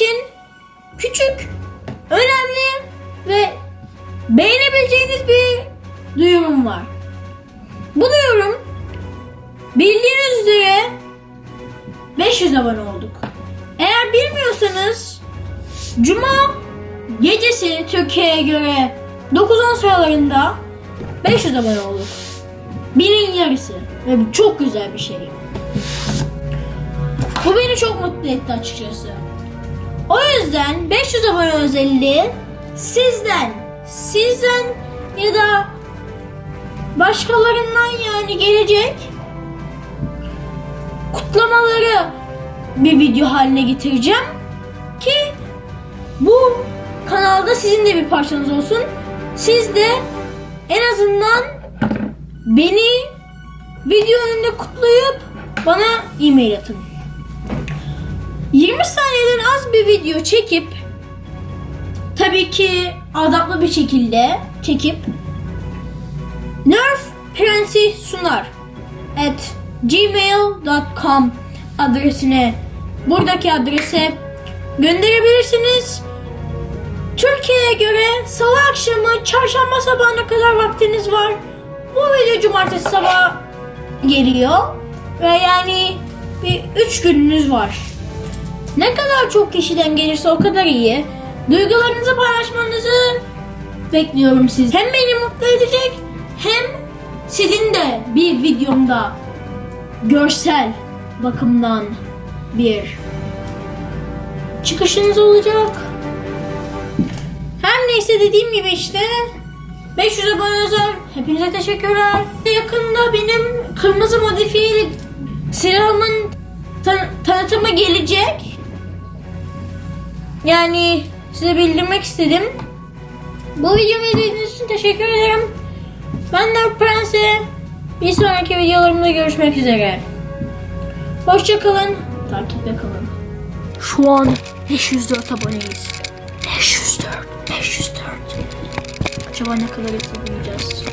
İçin küçük, önemli ve beğenebileceğiniz bir duyurum var. Bu duyurum bildiğiniz üzere 500 abone olduk. Eğer bilmiyorsanız Cuma gecesi Türkiye'ye göre 9-10 sıralarında 500 abone olduk. Binin yarısı ve bu çok güzel bir şey. Bu beni çok mutlu etti açıkçası. O yüzden 500 abone özelliği sizden, sizden ya da başkalarından yani gelecek kutlamaları bir video haline getireceğim ki bu kanalda sizin de bir parçanız olsun. Siz de en azından beni video önünde kutlayıp bana e-mail atın. 20 saniyeden az bir video çekip tabii ki adaplı bir şekilde çekip Nerf Prensi sunar at gmail.com adresine buradaki adrese gönderebilirsiniz. Türkiye'ye göre salı akşamı çarşamba sabahına kadar vaktiniz var. Bu video cumartesi sabah geliyor. Ve yani bir üç gününüz var. Ne kadar çok kişiden gelirse o kadar iyi. Duygularınızı paylaşmanızı bekliyorum siz. Hem beni mutlu edecek hem sizin de bir videomda görsel bakımdan bir çıkışınız olacak. Her neyse dediğim gibi işte 500 abone özel. Hepinize teşekkürler. Yakında benim kırmızı modifiyeli silahımın tan- tanıtımı gelecek. Yani size bildirmek istedim. Bu videomu izlediğiniz için teşekkür ederim. Ben Dark Prense. Bir sonraki videolarımda görüşmek üzere. Hoşçakalın. Takipte kalın. Şu an 504 aboneyiz. 504, 504. Acaba ne kadar yapabileceğiz?